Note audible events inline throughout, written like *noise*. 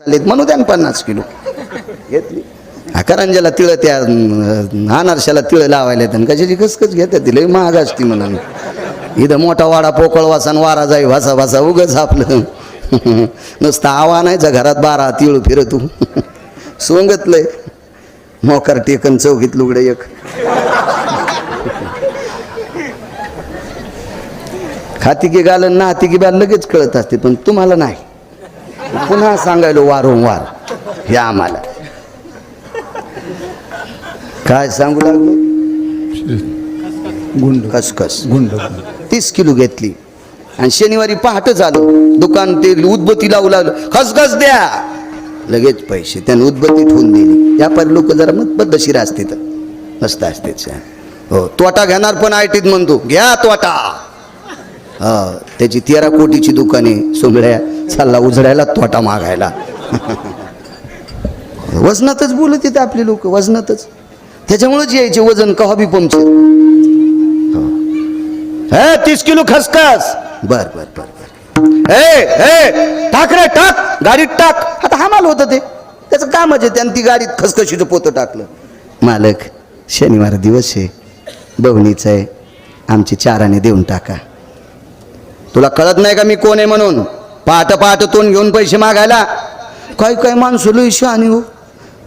चालेल म्हणू द्या ना पन्नास किलो. घेतली. करंजाला तिळ त्या अनारशाला तिळ लावायला आणि कशाची कसकच घेतात तिला महाग असती म्हणून. इथं मोठा वाडा पोकळ वासन वारा जाई भासा भासा उगच आपलं नुसतं आवा आणायचा घरात बारा तिळ फिरतू. सोंगतलंय. मोकार टेकन चौकीत लुगडे एक. खाती की गालन ना हाती की बाल लगेच कळत असते पण तुम्हाला नाही. पुन्हा सांगायलो वारंवार हे आम्हाला. काय सांगू लागलो? गुंड. खसखस. गुंड. तीस किलो घेतली. आणि शनिवारी पहाट झालं. दुकान ते उदबत्ती लावू लागलं. खसखस द्या. लगेच पैसे. त्याने उदबत्ती ठेवून दिली. व्यापारी लोक जरा मत पद्धतशीर असते तर मस्त असते हो तोटा घेणार पण आयटीत म्हणतो. घ्या तोटा. हा त्याची तेरा कोटीची दुकाने सोंगड्या चालला उजडायला तोटा मागायला. *laughs* वजनातच बोलत येते आपले लोक वजनातच. त्याच्यामुळेच यायचे वजन कवा बी पंक्चर हे. तीस किलो खसखस. बर बर बर बर. हे हे टाक रे टाक. गाडीत टाक. आता हमाल होतं ते. त्याचं कामच आहे त्यानं ती गाडीत खसखशीचं पोतं टाकलं. मालक शनिवार दिवस आहे. बवणीचं आहे. आमची चाराने देऊन टाका. तुला कळत नाही का मी कोण आहे म्हणून? पहाट पहाट तोंड घेऊन पैसे मागायला? काय काय माणसं लई आणि हो.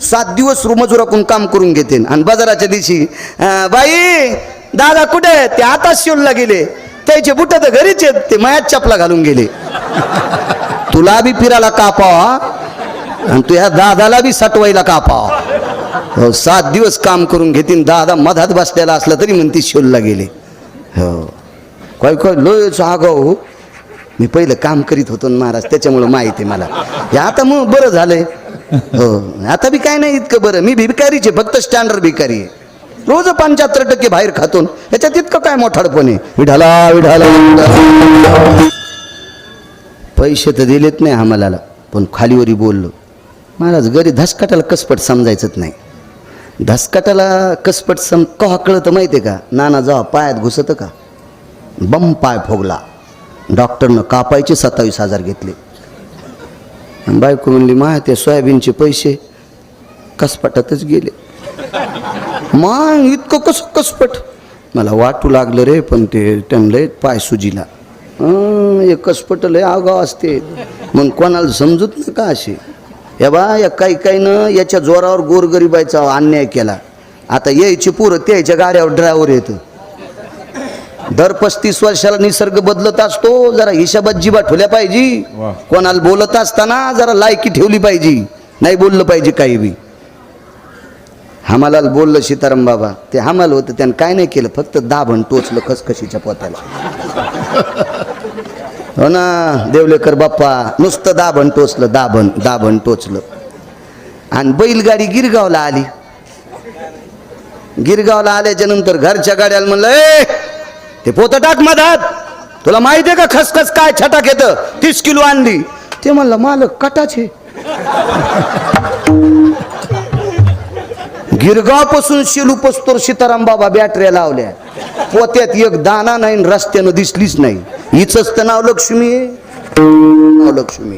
सात दिवस रुमजुराकून काम करून घेते आणि बाजाराच्या दिवशी बाई दादा कुठे आहे? ते आता शिवला गेले. त्याचे बुट तर घरीच आहेत. ते मायात चपला घालून गेले. तुला बी फिरायला कापावा आणि तुझ्या दादाला बी साठवायला कापावा. हो सात दिवस काम करून घेतीन. दादा मधात बसलेला असला तरी म्हणते शिवला गेले. हो. काय काय लय जागाव. हो मी पहिलं काम करीत होतो ना महाराज त्याच्यामुळं माहिती आहे मला. हे आता मग बरं झालंय. हो आता बी काय नाही इतकं बरं. मी भिकारीचे फक्त स्टँडर्ड भिकारी आहे. रोज पंच्याहत्तर टक्के बाहेर खातो याच्यात इतकं काय मोठाडपणे विढाला विढाला पैसे तर दिलेत नाही आम्हाला पण खालीवरी बोललो. महाराज घरी धसकाटाला कसपट समजायचंच नाही. धसकाटाला कसपट सम कळतं माहिती आहे का? नाना जेव्हा पायात घुसतं का? बम पाय फोगला डॉक्टरनं कापायचे सत्तावीस हजार घेतले. बायको म्हणली माय ते सोयाबीनचे पैसे कसपटातच गेले. मग इतकं कसं कसपट? मला वाटू लागलं रे पण ते त्यांना पाय सुजीला. हे कसपट लय आगाव असते. मग कोणाला समजत नाही का असे? या बा या काही काही याच्या जोरावर गोरगरिबाचा अन्याय केला. आता यायची पुरं त्याच्या गाड्यावर ड्रायव्हर येतं. दर पस्तीस वर्षाला निसर्ग बदलत असतो जरा हिशाबात जिबा ठेवल्या पाहिजे. कोणाला बोलत असताना जरा लायकी ठेवली पाहिजे. नाही बोललं पाहिजे काही बी. हमालाल बोललं सीताराम बाबा ते हमाल होतं त्यानं काय नाही केलं फक्त दाभण टोचलं खसखशीच्या पोत्याला. हो ना देवलेकर बाप्पा नुसतं दाभण टोचलं दाभण दाभण टोचलं. आणि बैलगाडी गिरगावला आली. गिरगावला आल्याच्यानंतर घरच्या गाड्याला म्हणलं ए ते पोतं टाक मधात. तुला माहिती आहे का खसखस काय छटाक येतं? तीस किलो आणली. ते म्हणलं मालक कटाचे गिरगावपासून शिलू पस्तोर सीताराम बाबा बॅटऱ्या लावल्या. पोत्यात एक दाना नाही रस्त्यानं दिसलीच नाही. हिच तर नाव लक्ष्मी नाव लक्ष्मी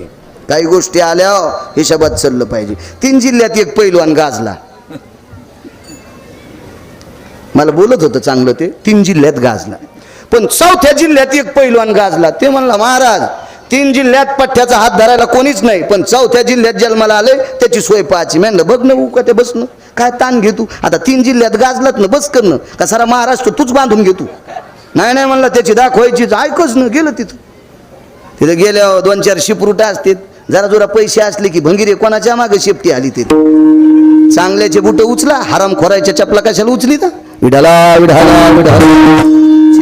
काही गोष्टी आल्या हिशोबात चाललं पाहिजे. तीन जिल्ह्यात एक पैलवान गाजला. मला बोलत होतं चांगलं ते तीन जिल्ह्यात गाजला. पण चौथ्या जिल्ह्यात एक पैलवान गाजला. ते म्हणला महाराज तीन जिल्ह्यात पठ्ठ्याचा हात धरायला कोणीच नाही पण चौथ्या जिल्ह्यात जन्माला आले त्याची सोय पाहायची. म्हणलं बघ ना का ते बसणं. काय ताण घेतो आता तीन जिल्ह्यात गाजलात ना बस करणं का सारा महाराष्ट्र तूच बांधून घेतो नाही नाही म्हणलं त्याची दाखवायची ऐकच ना गेलं तिथं. तिथं गेल्यावर दोन चार शिपरुटा असते जरा जोरा पैसे असले की भंगिरे कोणाच्या मागे शेपटी आली तिथे? चांगल्याचे बुट उचला हराम खोरायच्या चपला कशाला उचली तर विढाला विढाला विढाला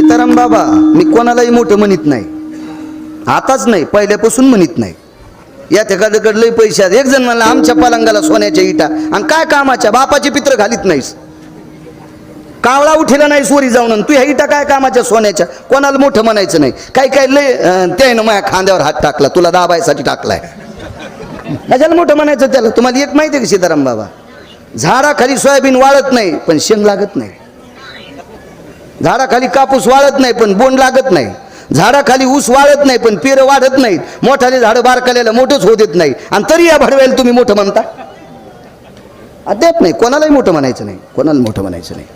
सीताराम बाबा मी कोणालाही मोठं म्हणत नाही. आताच नाही पहिल्यापासून म्हणत नाही. या ठिकाणाकडे लई पैसे आहेत. एक जण म्हणला आमच्या पलंगाला सोन्याच्या इटा आणि काय कामाच्या? बापाचे पित्र घालीत नाहीस. कावळा उठेला नाही सोरी जाऊन आणि तू ह्या इटा काय कामाच्या सोन्याच्या? कोणाला मोठं म्हणायचं नाही. काही काही लय अं, त्यानं माझ्या खांद्यावर हात टाकला. तुला दाबायसाठी टाकलाय. कशाला मोठं म्हणायचं त्याला? तुम्हाला एक माहिती आहे का सीताराम बाबा? झाडाखाली सोयाबीन वाळत नाही पण शेंग लागत नाही. झाडाखाली कापूस वाळत नाही पण बोंड लागत नाही. झाडाखाली ऊस वाढत नाही पण पेरं वाढत नाहीत. मोठाले झाडं बारकाल्याला मोठंच होत येत नाही. आणि तरी या भडव्याला तुम्ही मोठं म्हणता? अद्याप नाही. कोणालाही मोठं म्हणायचं नाही. कोणाला मोठं म्हणायचं नाही.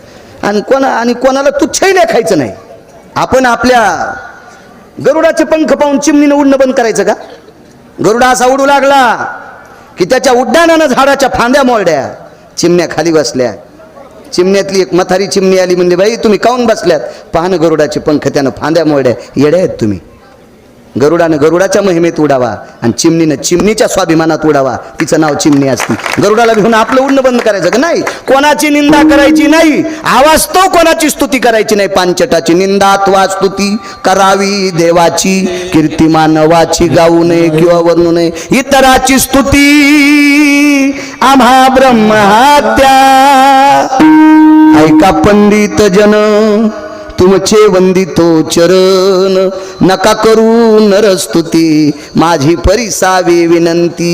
आणि कोणा आणि कोणाला तुच्छही लेखायचं नाही. आपण आपल्या गरुडाचे पंख पाहून चिमणीनं उडणं बंद करायचं का? गरुडा असा उडू लागला की त्याच्या उड्डाणानं झाडाच्या फांद्या मोडल्या चिमण्या खाली बसल्या. चिमण्यातली एक मथारी चिमणी आली म्हणजे बाई तुम्ही काऊन बसल्यात? पाहणं गरुडाचे पंख त्यानं फांद्या मोडल्या. येड्या आहेत तुम्ही. गरुडानं गरुडाच्या महिमेत उडावा आणि चिमणीनं चिमणीच्या स्वाभिमानात उडावा. तिचं नाव चिमणी असती. गरुडाला घेऊन आपलं उडणं बंद करायचं का? नाही. कोणाची निंदा करायची नाही. आवाज तो कोणाची स्तुती करायची नाही. पांचटाची निंदा अथवा स्तुती करावी देवाची. कीर्ती मानवाची गाऊ नये किंवा वर्णू नये. इतराची स्तुती आम्हा ब्रह्महत्या ऐका पंडित जन तुमचे वंदितो चरण. नका करू नरस्तुती माझी परिसावी विनंती.